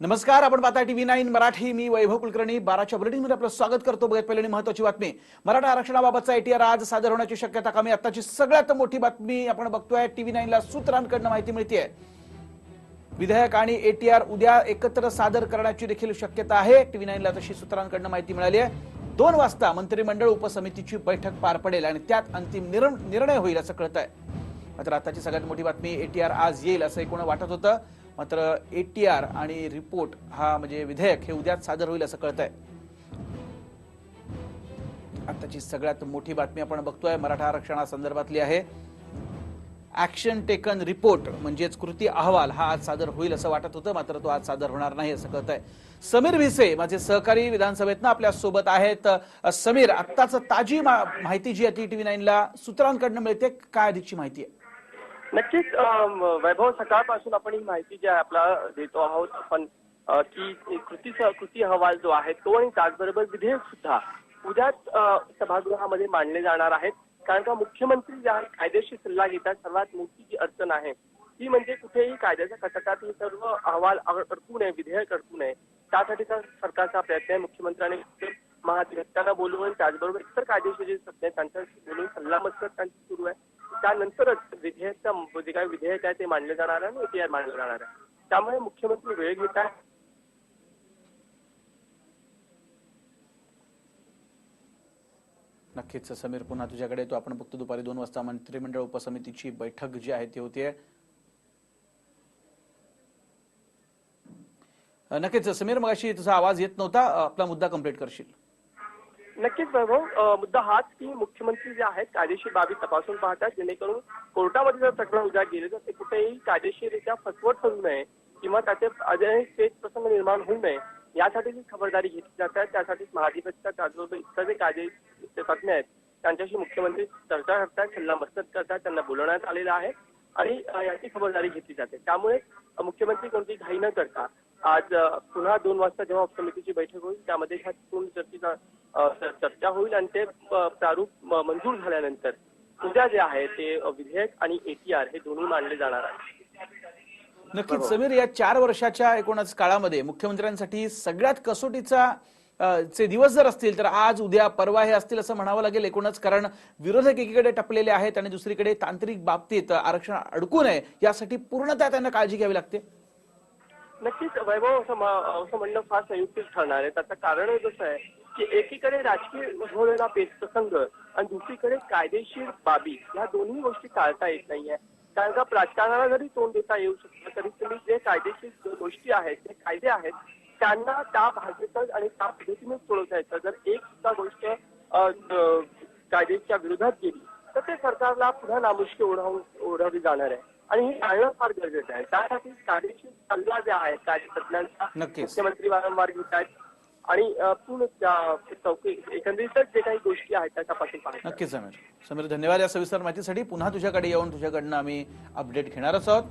नमस्कार आपण पाहता टीव्ही नाईन मराठी. मी वैभव कुलकर्णी. बाराच्या बुलेटिनमध्ये आपलं स्वागत करतो. बघत पहिली महत्वाची बातमी. मराठा आरक्षणाबाबतचा एटीआर आज सादर होण्याची शक्यता कमी. आताची सगळ्यात मोठी बातमी आपण बघतोय. टीव्ही नाईनला सूत्रांकडनं माहिती मिळते विधेयक आणि एटीआर उद्या एकत्र सादर करण्याची देखील शक्यता आहे. टीव्ही नाईनला तशी सूत्रांकडनं माहिती मिळाली आहे. दोन वाजता मंत्रिमंडळ उपसमितीची बैठक पार पडेल आणि त्यात अंतिम निर्णय होईल असं कळत आहे मात्र आताची सगळ्यात मोठी बातमी एटीआर आज येईल असं एकूण वाटत होतं. मात्र ए टी आर आणि रिपोर्ट हा म्हणजे विधेयक हे उद्याच सादर होईल असं कळत आहे आताची सगळ्यात मोठी बातमी आपण बघतोय मराठा आरक्षणासंदर्भातली आहे. ऍक्शन टेकन रिपोर्ट म्हणजेच कृती अहवाल हा आज सादर होईल असं वाटत होतं मात्र तो आज सादर होणार नाही असं कळत आहे समीर भिसे माझे सहकारी विधानसभेतनं आपल्यासोबत आहेत. समीर आत्ताच ताजी मा- माहिती जी आहे टी व्ही नाईनला सूत्रांकडनं मिळते काय अधिकची माहिती आहे? नक्कीच वैभव सकाळपासून आपण ही माहिती जी आहे आपला देतो आहोत आपण की कृती कृती अहवाल जो आहे तो आणि त्याचबरोबर विधेयक सुद्धा उद्याच सभागृहामध्ये मांडले जाणार आहेत. कारण का मुख्यमंत्री ज्या कायदेशीर सल्ला घेतात सर्वात मोठी जी अडचण आहे ती म्हणजे कुठेही कायद्याच्या कटकात हे सर्व अहवाल अडकू नये विधेयक अडकू नये. त्यासाठीचा सरकारचा प्रयत्न आहे मुख्यमंत्र्यांनी महाधिवक्त्यांना बोलवून त्याचबरोबर इतर कायदेशीर जे तज्ञ त्यांच्याशी बोलून सल्लामसलत त्यांची सुरू आहे. त्यानंतरच विधेयक जे काही विधेयक आहे ते मांडले जाणार आहे आणि एटीआर मांडलं जाणार आहे. त्यामुळे मुख्यमंत्री वेळ घेत आहे नक्कीच समीर पुन्हा तुझ्याकडे येतो. आपण बघतो दुपारी दोन वाजता मंत्रिमंडळ उपसमितीची बैठक जी आहे ती होतीये. नक्कीच समीर मगाशी तुझा आवाज येत नव्हता. आपला मुद्दा कंप्लीट करशील. नक्कीच वैभव मुद्दा हाच की मुख्यमंत्री जे आहेत कायदेशीर बाबी तपासून पाहतात जेणेकरून कोर्टामध्ये जर प्रकरण उद्या गेले तर ते कुठेही कायदेशीररित्या फसवट होऊ नये किंवा त्याचे अजूनही पेच प्रसंग निर्माण होऊ नये यासाठी जी खबरदारी घेतली जात आहे त्यासाठी महाधिवक्ता त्याचबरोबर इतर जे कायदे तज्ञ आहेत त्यांच्याशी मुख्यमंत्री चर्चा करतात सल्ला मसलत करतात त्यांना बोलवण्यात आलेलं आहे आणि याची खबरदारी घेतली जाते. त्यामुळे मुख्यमंत्री कोणती घाई न करता आज पुन्हा दोन वाजता जेव्हा उपसमितीची बैठक होईल त्यामध्ये ह्या पूर्ण चर्चेचा चर्चा होईल आणि ते प्रारूप मंजूर झाल्यानंतर उद्या जे आहे ते विधेयक आणि एटीआर हे दोन्ही मांडले जाणार आहे नक्कीच समीर या चार वर्षाच्या एकूणच काळामध्ये मुख्यमंत्र्यांसाठी सगळ्यात कसोटीचा चे दिवस जर असतील तर आज उद्या परवा हे असतील असं म्हणावं लागेल एकूणच कारण विरोधक एकीकडे टपलेले आहेत आणि दुसरीकडे तांत्रिक बाबतीत आरक्षण अडकू नये यासाठी पूर्णतः त्यांना काळजी घ्यावी लागते. नक्कीच वैभव असं असं म्हणणं फार संयुक्तिक ठरणार आहे. त्याचं कारण जसं आहे की एकीकडे राजकीय उद्भवलेला पेच प्रसंग आणि दुसरीकडे कायदेशीर बाबी या दोन्ही गोष्टी टाळता येत नाहीये. कारण का राजकारणाला जरी तोंड देता येऊ शकतं तरी तुम्ही जे कायदेशीर गोष्टी आहेत जे कायदे आहेत त्यांना त्या भाषेतच आणि त्या पद्धतीनेच सोडवता येतं. जर एक सुद्धा गोष्ट कायदेच्या विरोधात गेली तर ते सरकारला पुन्हा नामुष्की ओढावून ओढवली जाणार आहे. आणि हे टाळणं फार गरजेचं आहे. त्यासाठी कायदेशीर सल्ला जे आहे कायदे तज्ञांचा नक्कीच. मुख्यमंत्री वारंवार घेत आहेत आणि पूर्ण चौकी एकंदरीतच जे काही गोष्टी आहेत त्या तपासून पाहतात नक्कीच समीर. समीर धन्यवाद या सविस्तर माहितीसाठी. पुन्हा तुझ्याकडे येऊन तुझ्याकडनं आम्ही अपडेट घेणारच आहोत.